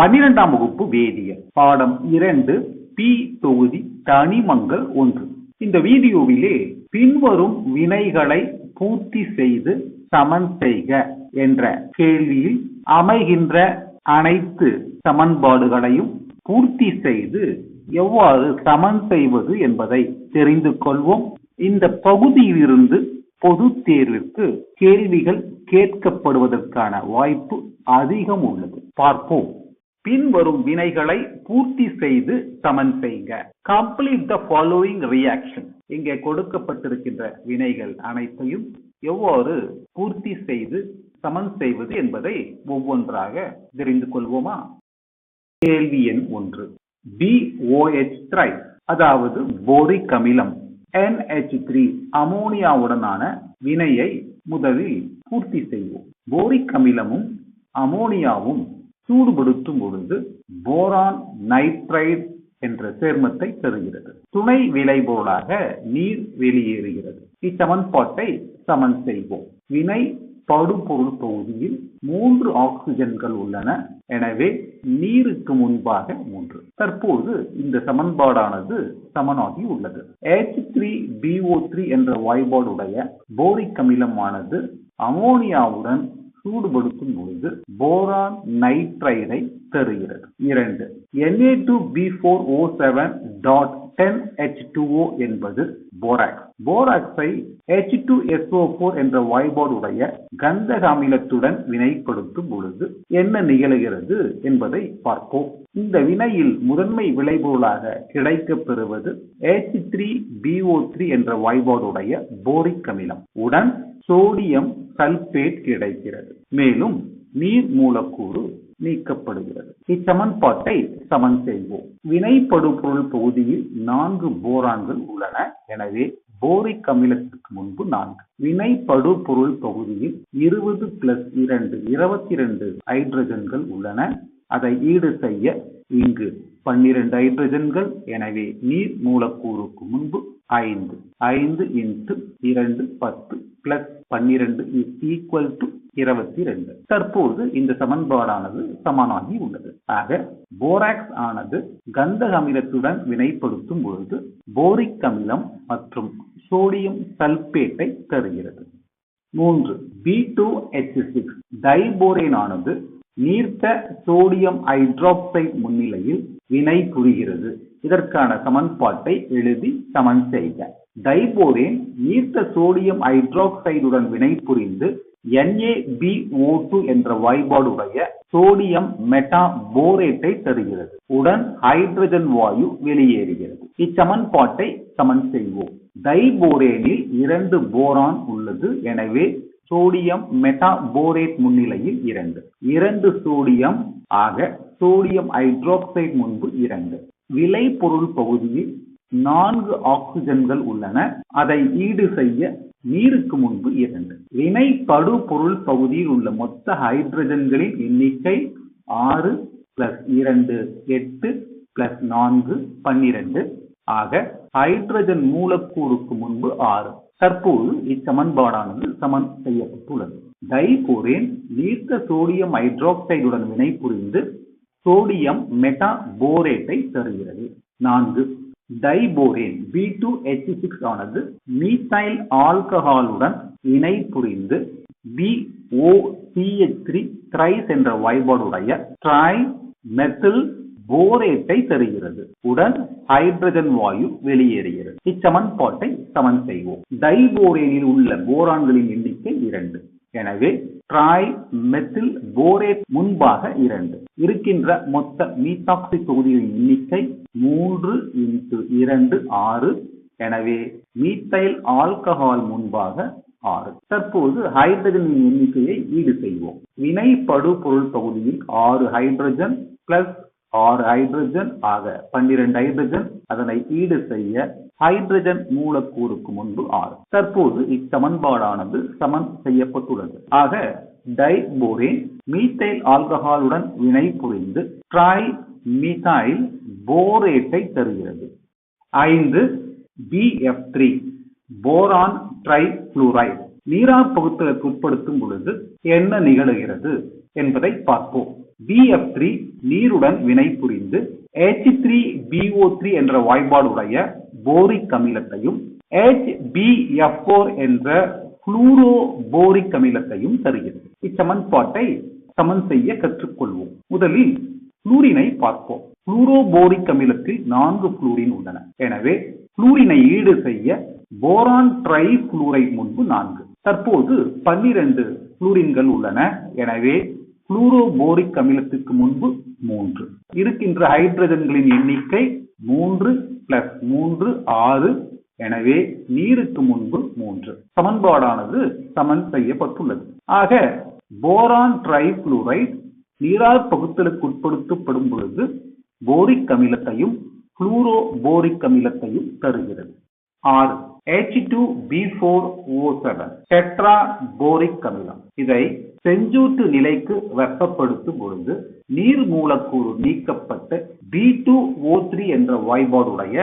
பன்னிரெண்டாம் வகுப்பு வேதியியல். பாடம் இரண்டு பி தொகுதி தனிமங்கள் ஒன்று. இந்த வீடியோவிலே பின்வரும் வினைகளை பூர்த்தி செய்து சமன் செய்க என்ற கேள்வியில் அமைகின்ற அனைத்து சமன்பாடுகளையும் பூர்த்தி செய்து எவ்வாறு சமன் செய்வது என்பதை தெரிந்து கொள்வோம். இந்த பகுதியிலிருந்து பொது தேர்விற்கு கேள்விகள் கேட்கப்படுவதற்கான வாய்ப்பு அதிகம் உள்ளது. பார்ப்போம். பின்வரும் வினைகளை பூர்த்தி செய்து சமன் செய்க கம்ப்ளீட் த ஃபாலோயிங் ரியாக்ஷன் இங்கே கொடுக்கப்பட்டிருக்கின்ற வினைகள் அனைத்தையும் எவ்வாறு பூர்த்தி செய்து சமன் செய்வது என்பதை ஒவ்வொன்றாக தெரிந்து கொள்வோமா? கேள்வி எண் ஒன்று. BOH த்ரை அதாவது போரிக் அமிலம் NH3 அமோனியாவுடனான வினையை முதலில் பூர்த்தி செய்வோம். போரிக் அமிலமும் அமோனியாவும் சூடுபடுத்தும் பொழுது போரான் நைட்ரைட் என்ற சேர்மத்தை தருகிறது துணை விளைபொருளாக நீர் வெளியேறுகிறது. இச்சமன்பாட்டை சமன் செய்வோம். வினை படுபொருள் பகுதியில் மூன்று ஆக்சிஜன்கள் உள்ளன. எனவே நீருக்கு முன்பாக மூன்று. தற்போது இந்த சமன்பாடானது சமனாகி உள்ளது. H3BO3 என்ற வாய்பாடுடைய போரிக் அமிலமானது அமோனியாவுடன் சூடுபடுத்தும் பொழுது போரான் நைட்ரைடை தருகிறது. இரண்டு Na2B4O7 டாட் 10H2O என்பது போராக்ஸ் போராக்ஸை H2SO4 என்ற வாய்பாடுடைய கந்தக அமிலத்துடன் வினைப்படுத்தும் பொழுது என்ன நிகழுகிறது என்பதை பார்ப்போம். இந்த வினையில் முதன்மை விளைபொருளாக கிடைக்கப் பெறுவது H3BO3 என்ற வாய்பாடுடைய போரிக் அமிலம். உடன் சோடியம் சல்பேட் கிடைக்கிறது. மேலும் நீர் மூலக்கூறு நீக்கப்படுகிறது. இச்சமன்பாட்டை சமன் செய்வோம். வினைப்படுபொருள் பகுதியில் நான்கு போரான்கள் உள்ளன. எனவே போரிக் அமிலத்திற்கு முன்பு நான்கு. வினைப்படு பொருள் பகுதியில் இருபது பிளஸ் இரண்டு இருபத்தி இரண்டு ஹைட்ரஜன்கள் உள்ளன. அதை ஈடு செய்ய இங்கு பன்னிரண்டு ஹைட்ரஜன்கள் எனவே நீர் மூலக்கூறுக்கு முன்பு ஐந்து. ஐந்து இன்ட்டு இரண்டு பத்து பிளஸ் பன்னிரண்டு இஸ் ஈக்குவல் டு இருபத்தி ரெண்டு தற்போது இந்த சமன்பாடானது சமனாகி உள்ளது. ஆக போராக்ஸ் ஆனது கந்தக அமிலத்துடன் வினைப்படுத்தும் பொழுது போரிக் அமிலம் மற்றும் சோடியம் சல்பேட்டை தருகிறது. மூன்று B two H six diborane ஆனது நீர்த்த சோடியம் ஹைட்ராக்சைடு முன்னிலையில் வினை புரிகிறது. இதற்கான சமன்பாட்டை எழுதி சமன் செய்க. டைபோரேன் நீர்த்த சோடியம் ஹைட்ராக்சைடுடன் வினை புரிந்து NaBO2 என்ற வாய்பாடுடைய சோடியம் மெட்டா போரேட்டை தருகிறது. உடன் ஹைட்ரஜன் வாயு வெளியேறுகிறது. இச்சமன்பாட்டை சமன் செய்வோம். டைபோரேனில் இரண்டு போரான் உள்ளது. எனவே சோடியம் மெட்டாபோரேட் முன்னிலையில் இரண்டு. இரண்டு சோடியம் ஆக சோடியம் ஹைட்ராக்சைடு முன்பு இரண்டு. விளைபொருள் பகுதியில் நான்கு ஆக்சிஜன்கள் உள்ளன. அதை ஈடு செய்ய நீருக்கு முன்பு இரண்டு. வினை படு பொருள் பகுதியில் உள்ள மொத்த ஹைட்ரஜன்களின் எண்ணிக்கை ஆறு பிளஸ் இரண்டு எட்டு பிளஸ் நான்கு பன்னிரண்டு. ஆக ஹைட்ரஜன் மூலக்கூறுக்கு முன்பு ஆறு. தற்போது இச்சமன்பாடானது சமன் செய்யப்பட்டுள்ளது. டைபோரேன் நீர்த்த சோடியம் ஹைட்ராக்சைடுடன் வினைபுரிந்து சோடியம் மெட்டா போரேட்டை தருகிறது. நான்கு diborane B two H six ஆனது மீத்தைல் ஆல்கஹாலுடன் இணை புரிந்து B O CH three thrice என்ற வாய்பாடுடைய ட்ரை மெத்தில் போரேட்டை தருகிறது. உடன் ஹைட்ரஜன் வாயு வெளியேறுகிறது. இச்சமன்பாட்டை சமன் செய்வோம். டைபோரேனில் உள்ள போரான்களின் எண்ணிக்கை இரண்டு. எனவே ட்ராய் மெத்தில் போரேட் முன்பாக இரண்டு. இருக்கின்ற மொத்த மீத்தாக்சி தொகுதிகளின் எண்ணிக்கை மூன்று இன்ட்டு இரண்டு ஆறு. எனவே மீத்தைல் ஆல்கஹால் முன்பாக ஆறு. தற்போது ஹைட்ரஜனின் எண்ணிக்கையை ஈடு செய்வோம். வினைப்படு பொருள் பகுதியில் ஆறு ஹைட்ரஜன் பிளஸ் ஆறு ஹைட்ரஜன் ஆக பன்னிரண்டு ஹைட்ரஜன் அதனை ஈடு செய்ய ஹைட்ரஜன் மூலக்கூறுக்கு முன்பு ஆறு. தற்போது இச்சமன்பாடானது சமன் செய்யப்பட்டுள்ளது. ஆக டைபோரேன் மீத்தைல் ஆல்கஹாலுடன் வினை புரிந்து ட்ரை மீத்தைல் போரேட்டை தருகிறது. ஐந்து பிஎஃப் த்ரீ போரான் ட்ரை நீரார் பகுத்தலுக்கு உட்படுத்தும் பொழுது என்ன நிகழுகிறது என்பதை பார்ப்போம். பிஎஃப் த்ரீ நீருடன் வினை புரிந்து H3BO3 என்ற வாய்பாடுடைய போரிக் அமிலத்தையும் HBF4 என்ற புளூரோ போரிக் அமிலத்தையும் தருகிறது. இச்சமன்பாட்டை சமன் செய்ய கற்றுக்கொள்வோம். முதலில் புளூரினை பார்ப்போம். புளூரோபோரிக் அமிலத்தில் நான்கு புளூரின் உள்ளன. எனவே புளூரினை ஈடு செய்ய போரான் ட்ரை புளூரைட் முன்பு நான்கு. தற்போது பன்னிரண்டு புளூரின்கள் உள்ளன. எனவே புளூரோபோரிக் அமிலத்துக்கு முன்பு மூன்று. இருக்கின்ற ஹைட்ரஜன்களின் எண்ணிக்கை மூன்று பிளஸ் மூன்று ஆறு. எனவே நீருக்கு முன்பு மூன்று. சமன்பாடானது சமன் செய்யப்பட்டுள்ளது. ஆக போரான் ட்ரைஃபுளூரைட் நீரார் பகுத்தலுக்கு உட்படுத்தப்படும் பொழுது போரிக் அமிலத்தையும் புளூரோ போரிக் அமிலத்தையும் தருகிறது. ஆறு. H2B4O7 டெட்ரா போரிக் அமிலம். இதை செஞ்சூட்டு நிலைக்கு வெப்பப்படுத்தும் பொழுது நீர் மூலக்கூறு நீக்கப்பட்டு B2O3 என்ற வாய்பாடுடைய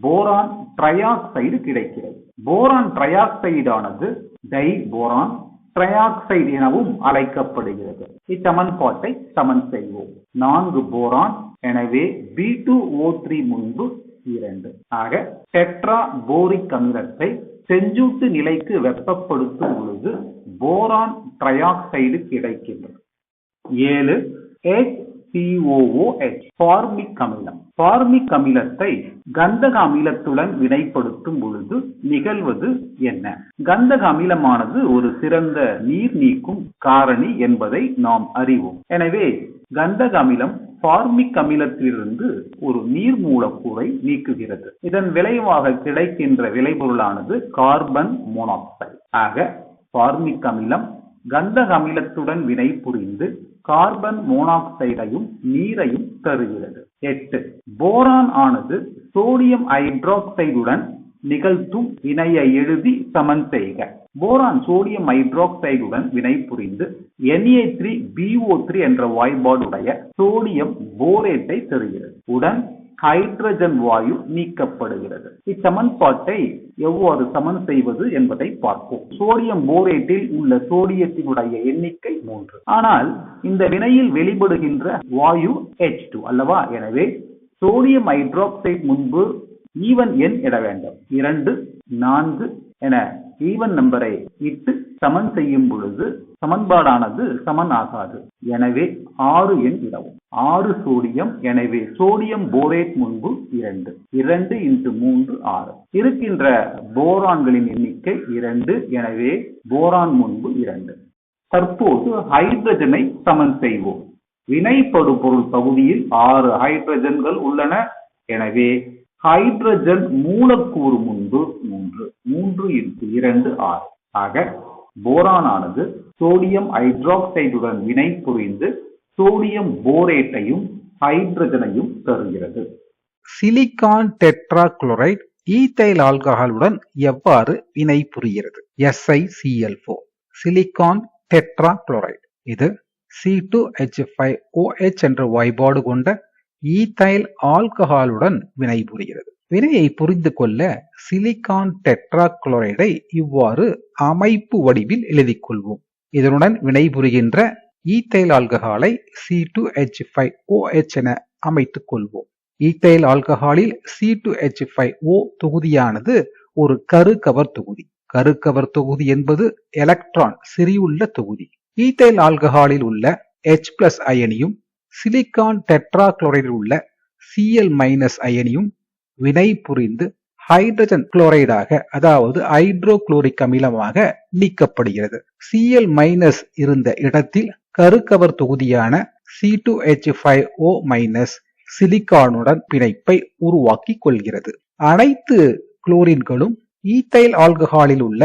போரான் ட்ரையாக்சைடு கிடைக்கிறது. போரான் ட்ரையாக்சைடானது டை போரான் ட்ரையாக்சைடு எனவும் அழைக்கப்படுகிறது. இச்சமன்பாட்டை சமன் செய்வோம். நான்கு போரான் எனவே B2O3 முன்பு இரண்டு. ஆக டெட்ரா போரிக் அமிலத்தை செஞ்சூட்டு நிலைக்கு வெப்பப்படுத்தும் பொழுது போரான் ட்ரையாக்சைடு கிடைக்கின்றது. ஏழு HCOOH ஃபார்மிக் அமிலம். ஃபார்மிக் அமிலத்தை கந்தக அமிலத்துடன் வினைப்படுத்தும் பொழுது நிகழ்வது என்ன? கந்தக அமிலமானது ஒரு சிறந்த நீர் நீக்கும் காரணி என்பதை நாம் அறிவோம். எனவே கந்தக அமிலம் ஃபார்மிக் அமிலத்திலிருந்து ஒரு நீர் மூலக்கூறை நீக்குகிறது. இதன் விளைவாக கிடைக்கின்ற விளைபொருளானது கார்பன் மோனாக்சைடு. ஆக ஃபார்மிக் அமிலம் கந்தக அமிலத்துடன் வினை புரிந்து கார்பன் மோனாக்சைடையும் நீரையும் தருகிறது. எட்டு. போரான் ஆனது சோடியம் ஹைட்ராக்சைடுடன் நிகழ்த்தும் வினையை எழுதி சமன் செய்க. போரான் சோடியம் ஹைட்ராக்சைடுடன் வினை புரிந்து Na3BO3 என்ற வாய்பாடுடைய சோடியம் போரேட்டை தருகிறது. உடன் ஹைட்ரஜன் வாயு நீக்கப்படுகிறது. இச்சமன்பாட்டை எவ்வாறு சமன் செய்வது என்பதை பார்ப்போம். சோடியம் போரேட்டில் உள்ள சோடியத்தினுடைய எண்ணிக்கை மூன்று. ஆனால் இந்த வினையில் வெளிப்படுகின்ற வாயு H2 அல்லவா? எனவே சோடியம் ஹைட்ராக்சைடு முன்பு ஈவன் எண் இட வேண்டும். இரண்டு நான்கு என e ஈவன் நம்பரை இட்டு சமன் செய்யும் பொழுது சமன்பாடானது சமன் ஆகாது. எனவே ஆறு எண் இடவும். ஆறு சோடியம் எனவே சோடியம் போரேட் முன்பு இரண்டு. இரண்டு இன்ட்டு மூன்று ஆறு. இருக்கின்ற போரான்களின் எண்ணிக்கை இரண்டு எனவே போரான் முன்பு இரண்டு. தற்போது ஹைட்ரஜனை சமன் செய்வோம். வினைப்படு பொருள் பகுதியில் ஆறு ஹைட்ரஜன்கள் உள்ளன எனவே ஹைட்ரஜன் மூலக்கூறு முன்பு மூன்று. மூன்று இன்ட்டு இரண்டு ஆறு. ஆக போரானானது சோடியம் ஹைட்ராக்சைடுடன் வினை புரிந்து சோடியம் போரேட்டையும் ஹைட்ரஜனையும் தருகிறது. சிலிக்கான் டெட்ராகுளோரைடு ஈத்தைல் ஆல்கஹாலுடன் எவ்வாறு வினை புரிகிறது? SiCl4 silicon tetrachloride. இது C2H5OH என்ற வாய்பாடு கொண்ட ஈத்தைல் ஆல்கஹாலுடன் வினைபுரிகிறது வினையை புரிந்து கொள்ள சிலிகான் டெட்ராகுளோரைடை இவ்வாறு அமைப்பு வடிவில் எழுதிக் கொள்வோம். இதனுடன் வினைபுரிகின்ற ஈத்தைல் ஆல்கஹாலை C2H5OH என அமைத்துக் கொள்வோம். ஈத்தைல் ஆல்கஹாலில் C2H5O தொகுதியானது ஒரு கருக்கவர் தொகுதி. கருக்கவர் தொகுதி என்பது எலக்ட்ரான் சிறியுள்ள தொகுதி. ஈத்தைல் ஆல்கஹாலில் உள்ள ஹெச் பிளஸ் அயனியும் சிலிக்கான் டெட்ராகுளோரைடில் உள்ள சிஎல் மைனஸ் அயனியும் வினை புரிந்து ஹைட்ரஜன் குளோரைடாக அதாவது ஹைட்ரோகுளோரிக் அமிலமாக நீக்கப்படுகிறது. சிஎல் மைனஸ் இருந்த இடத்தில் கருக்கவர் தொகுதியான C2H5O மைனஸ் சிலிக்கானுடன் பிணைப்பை உருவாக்கி கொள்கிறது அனைத்து குளோரின்களும் ஈத்தைல் ஆல்கஹாலில் உள்ள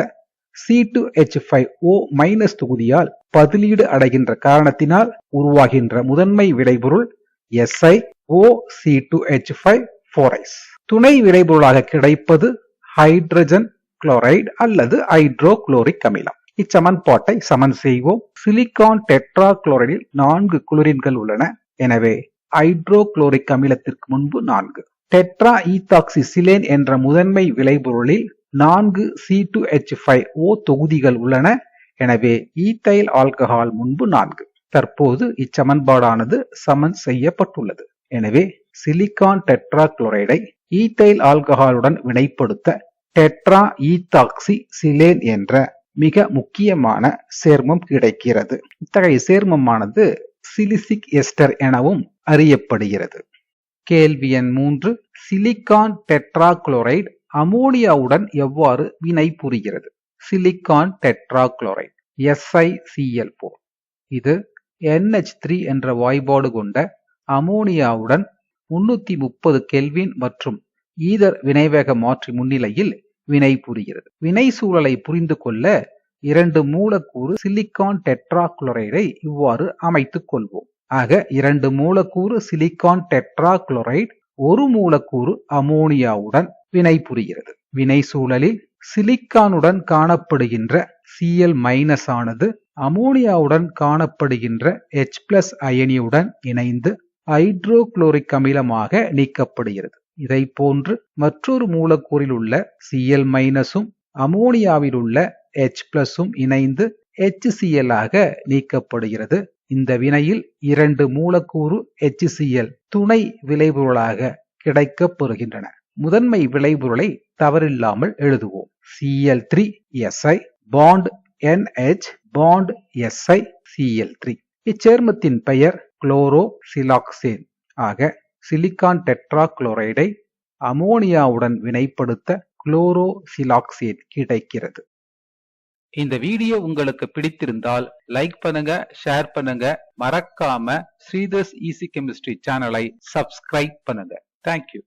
C2H5O மைனஸ் தொகுதியால் பதிலீடு அடைகின்ற காரணத்தினால் உருவாகின்ற முதன்மை விளைபொருள் SiO2H5 துணை விளைபொருளாக கிடைப்பது ஹைட்ரஜன் குளோரைடு அல்லது ஹைட்ரோகுளோரிக் அமிலம். இச்சமன்பாட்டை சமன் செய்வோம். சிலிக்கான் டெட்ரா குளோரைடில் நான்கு குளோரின்கள் உள்ளன. எனவே ஹைட்ரோகுளோரிக் அமிலத்திற்கு முன்பு நான்கு. டெட்ரா ஈத்தாக்சி சிலேன் என்ற முதன்மை விளைபொருளில் நான்கு C2H5O தொகுதிகள் உள்ளன. எனவே ஈத்தைல் ஆல்கஹால் முன்பு நான்கு. தற்போது இச்சமன்பாடானது சமன் செய்யப்பட்டுள்ளது. எனவே சிலிக்கான் டெட்ரா குளோரைடை ஈத்தைல் ஆல்கஹாலுடன் வினைப்படுத்த டெட்ரா ஈத்தாக்சி சிலேன் என்ற மிக முக்கியமான சேர்மம் கிடைக்கிறது. இத்தகைய சேர்மமானது சிலிசிக் எஸ்டர் எனவும் அறியப்படுகிறது. கேள்வி எண் மூன்று சிலிக்கான் டெட்ரா குளோரைடு அமோனியாவுடன் எவ்வாறு வினை புரிகிறது? Silicon tetra chloride SiCl four இது என்ஹெச் த்ரீ என்ற வாய்பாடு கொண்ட அமோனியாவுடன் முன்னூத்தி முப்பது கெல்வின் மற்றும் ஈதர் வினைவேக மாற்றி முன்னிலையில் வினை புரிகிறது. வினை சூழலை புரிந்து கொள்ள இரண்டு மூலக்கூறு சிலிக்கான் டெட்ராகுளோரைடை இவ்வாறு அமைத்துக் கொள்வோம். ஆக இரண்டு மூலக்கூறு சிலிக்கான் டெட்ராகுளோரைடு ஒரு மூலக்கூறு அமோனியாவுடன் வினை புரிகிறது. வினை சூழலில் சிலிக்கானுடன் காணப்படுகின்ற சிஎல் மைனஸ் ஆனது அமோனியாவுடன் காணப்படுகின்ற எச் பிளஸ் அயனியுடன் இணைந்து ஹைட்ரோகுளோரிக் அமிலமாக நீக்கப்படுகிறது. இதை போன்று மற்றொரு மூலக்கூறில் உள்ள சிஎல் மைனஸும் அமோனியாவில் உள்ள எச் பிளஸும் இணைந்து HCl ஆக நீக்கப்படுகிறது. இந்த வினையில் இரண்டு மூலக்கூறு HCl துணை விளைபொருளாக கிடைக்கப் பெறுகின்றன முதன்மை விளைபொருளை தவறில்லாமல் எழுதுவோம். CL three SI bond NH bond Si Cl3 இச்சேர்மத்தின் பெயர் குளோரோ சிலாக்சேன். ஆக சிலிக்கான் டெட்ரா குளோரைடை அமோனியாவுடன் வினைப்படுத்த குளோரோசிலாக்சேட் கிடைக்கிறது. இந்த வீடியோ உங்களுக்கு பிடித்திருந்தால் லைக் பண்ணுங்க ஷேர் பண்ணுங்க. மறக்காம ஸ்ரீதர்ஸ் ஈசி கெமிஸ்ட்ரி சேனலை சப்ஸ்கிரைப் பண்ணுங்க. Thank you